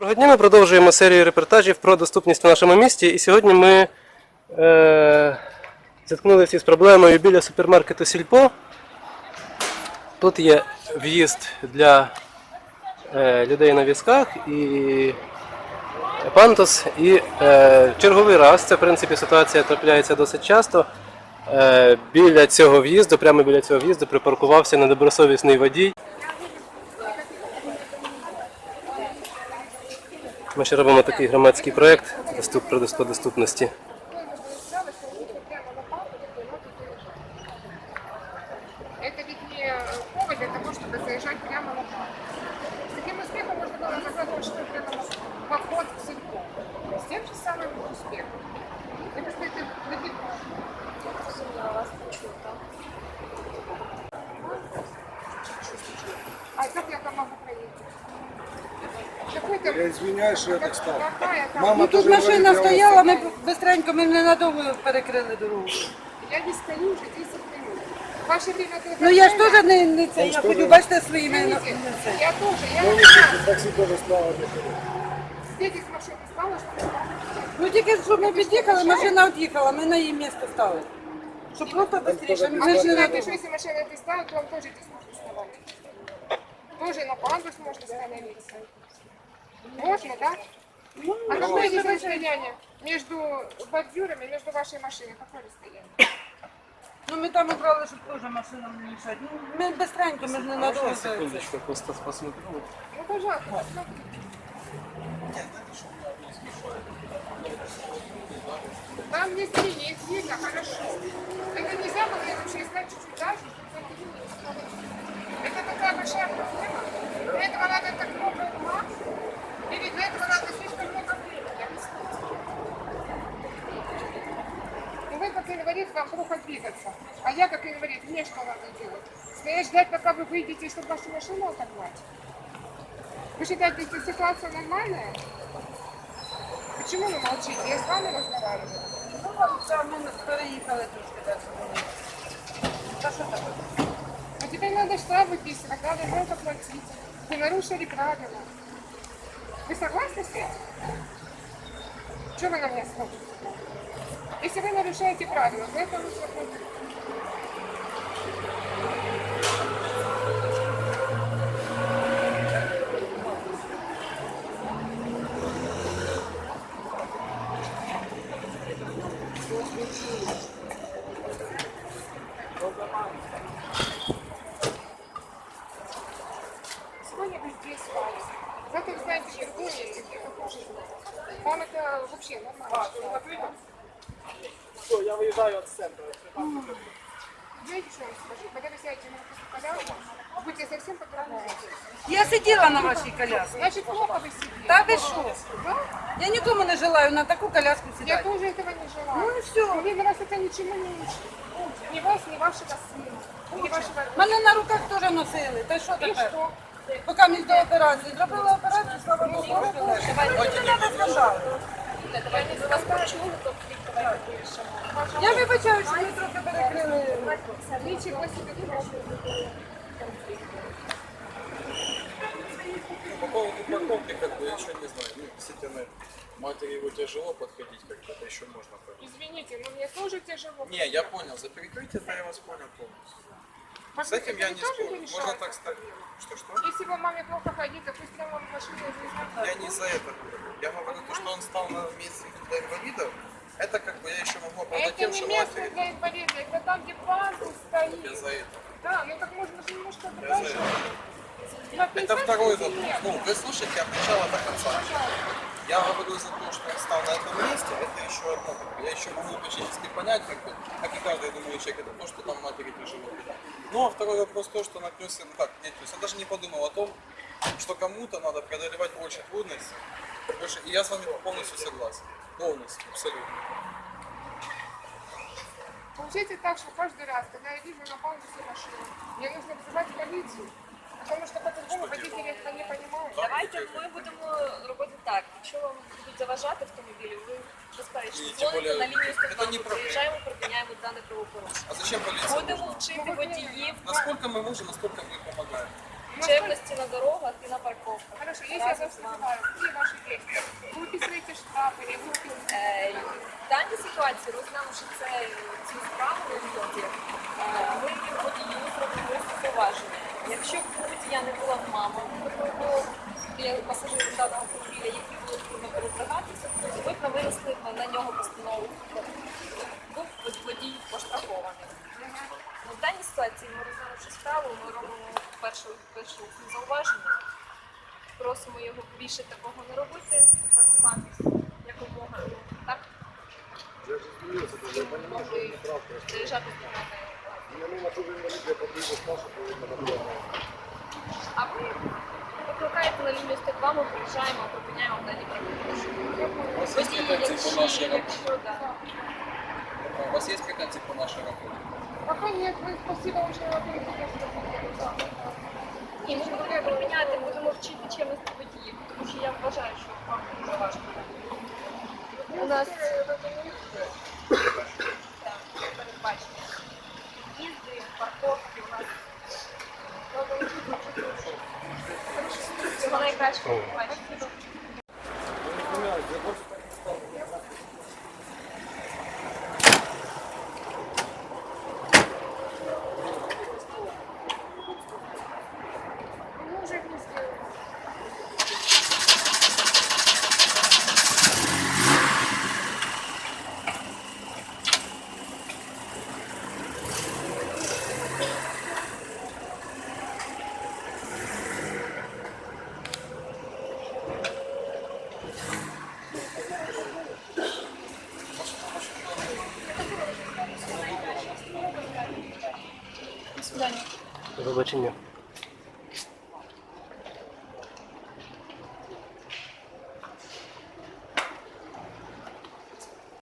Доброго дня, ми продовжуємо серію репортажів про доступність в нашому місті. І сьогодні ми е, зіткнулися із проблемою біля супермаркету Сільпо. Тут є в'їзд для е, людей на візках і пантус. І е, черговий раз, це в принципі ситуація трапляється досить часто. Е, біля цього в'їзду, прямо біля цього в'їзду, припаркувався недобросовісний водій. Ми ще робимо такий громадський проєкт доступ про по доступності. Это ведь не повод для того, чтобы заезжать прямо на парк. С таким успехом можно было назвать маршрут прямо на поход в сельпо. С тем же самым успехом. Это, кстати, далеко. А Я извиняюсь, что я так стал. Мама Ну, тоже Тут машина говорит, я стояла, ми бистренько, ми ненадовго перекрили дорогу. Я не стою уже 10 минут. Ваше время... Ну я ж теж не, не це, я ходю, бачите, своїми на- це. я тоже, я Ну, не знаю. такси тоже стало. Здесь из машины стала, что ли? Ну тільки що ми під'їхали, машина від'їхала, ми на її місце стали. Щоб просто швидше, ми А вы не знаете, надовго. что если машина здесь ставит, то вам тоже здесь можно вставать. Тоже на пандус можно становиться. Можно, да? А какое здесь расстояние между бордюрами, между вашей машиной? Какое расстояние? Ну ми там обрали, щоб теж машинам не мішати. Ну, ми бистренько, ми ж ненадовго. це- Секундочку, просто посмотрю. Ну, пожалуйста, посмотрите. Там если есть, видно, хорошо. Это нельзя было вообще знать чуть-чуть дальше, чтобы это Это такая большая проблема. Для этого надо так много ума, или для этого надо слишком много времени, объясните. И вы, вам плохо двигаться. А я, как инвалид, мне что надо делать? Стоять ждать, пока вы выйдете, чтобы вашу машину отогнать? Вы считаете, эта ситуация нормальная? Почему вы молчите? Я с вами разговариваю. Ну там це ми переїхали трошки далі. Та що таке? А теперь надо штраф выписывать, надо много платить. Вы нарушили правила. Вы согласны с этим? Что вы на меня смотрите? Если вы нарушаете правила, за это нужно платить. Сегодня вы здесь спали. Завтра вы знаете другое место, где вы тоже знаете. Вам это вообще нормально. что Все, я выезжаю от центра. Знаете, что я вам скажу? Когда вы сядете на эту коляску, будете совсем по-другому. Я сиділа на вашій колясці. Значит, плохо вы сидите. Та ви що? Да? Я нікому не желаю на таку коляску Я сідати. тоже этого не желаю. Ну и всё. Мне вас это ничему не учит. Ни вас, ни вашего сына. Ни вашего... Мене на руках теж носили. Та що И тепер? что? Поки між до операції. Зробила операцію, слава Богу. Не треба скандалу. Я вибачаю, що ми трохи перекрили. Ничего себе. По поводу парковки, как бы, я еще не знаю. Ну, действительно, матери его тяжело подходить, бы, это еще можно понять. Извините, но мне тоже тяжело. Не, я понял, за перекрытие, да, я вас понял полностью. С этим я не спорю. не Можно так ставить. Что-что? Если вам маме плохо ходить, то пусть прямо в машине заезжает. Я не за это говорю. Я говорю, то, что он стал на месте для инвалидов, это как бы я еще могу оправдать Это тем, не что место матери. для инвалида, это там, где пандус Я стоит. за это. Да, ну так можно же немножко Я за дальше. это. На Это 50 второй сантиметров. вопрос. Ну, вы слушайте от начала до конца. Я говорю за то, что он стал на этом месте, это еще одно. как бы, Я еще могу логически понять, как, бы, как и каждый, я думаю, человек, это то, что там матери тяжело. Ну, а второй вопрос то, что на плюсе, ну как, нет, то есть он даже не подумал о том, что кому-то надо преодолевать больше трудностей. Больше, и я с вами полностью согласен. Полностью, абсолютно. Получается так, что каждый раз, когда я вижу на пандусе машину, мне нужно вызывать полицию. Потому что по-другому водители этого не понимают. Давайте ми будемо робити так. Якщо вам будуть заважати автомобілі, ви безперечно І тим дзвоните более, на лінію це не 102, проблема. приїжджаємо, припиняємо дане правопорушення. А зачем полиция? Будемо нужна? вчити водіїв. Насколько мы можем, насколько мы помогаем. чемності на дорогах і на парковках. Хорошо, если я Разом вас з вами. называю, какие ваши действия? Вы выписываете штраф или вы Е, В даній ситуації, розглянувши це, цю справу на вході, ми водію зробили зауваження. Якщо б у водія не була мама, або біля пасажирів даного автомобіля, які були трудно передвигатися, ви б не винесли б на більше такого не робити, паркуватися якомога так. Могли заїжджати з нами. А ви викликаєте на лінію 102, ми приїжджаємо, припиняємо в дані У Водії, якщо, якщо, да. У вас есть претензии по нашей работе? Пока нет, вы спасибо вы переходите. Ні, ми будемо припиняти, будемо вчити fresh oh. До побачення.